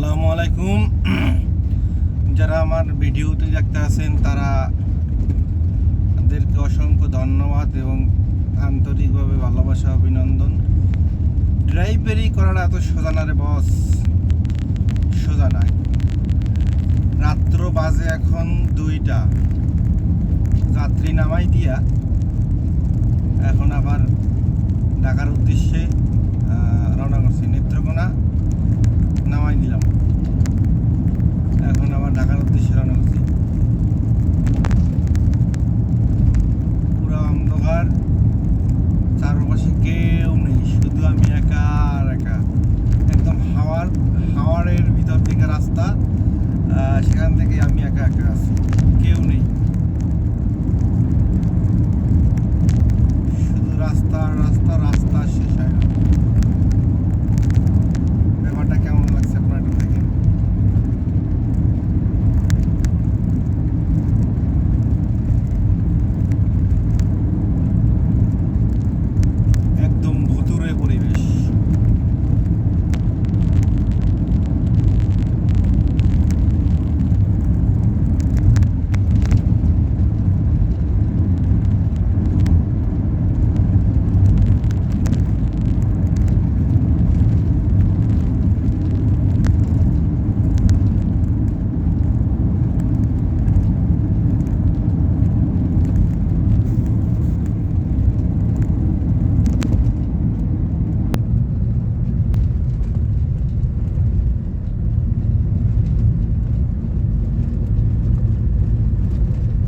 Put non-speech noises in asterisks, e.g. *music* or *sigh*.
আসসালামু আলাইকুম। *clears throat* যারা আমার ভিডিওতে দেখতে আছেন, তারা তাদেরকে অসংখ্য ধন্যবাদ এবং আন্তরিকভাবে ভালোবাসা, অভিনন্দন। ড্রাইভারি করাটা এত সোজা না রে বস। সোজা নাই রাত্র বাজে এখন দুইটা। যাত্রী নামাই দিয়া সেখান থেকে আমি একা একা আছি। কেউ নেই। শুধু রাস্তা রাস্তা রাস্তা শেষ হয় না।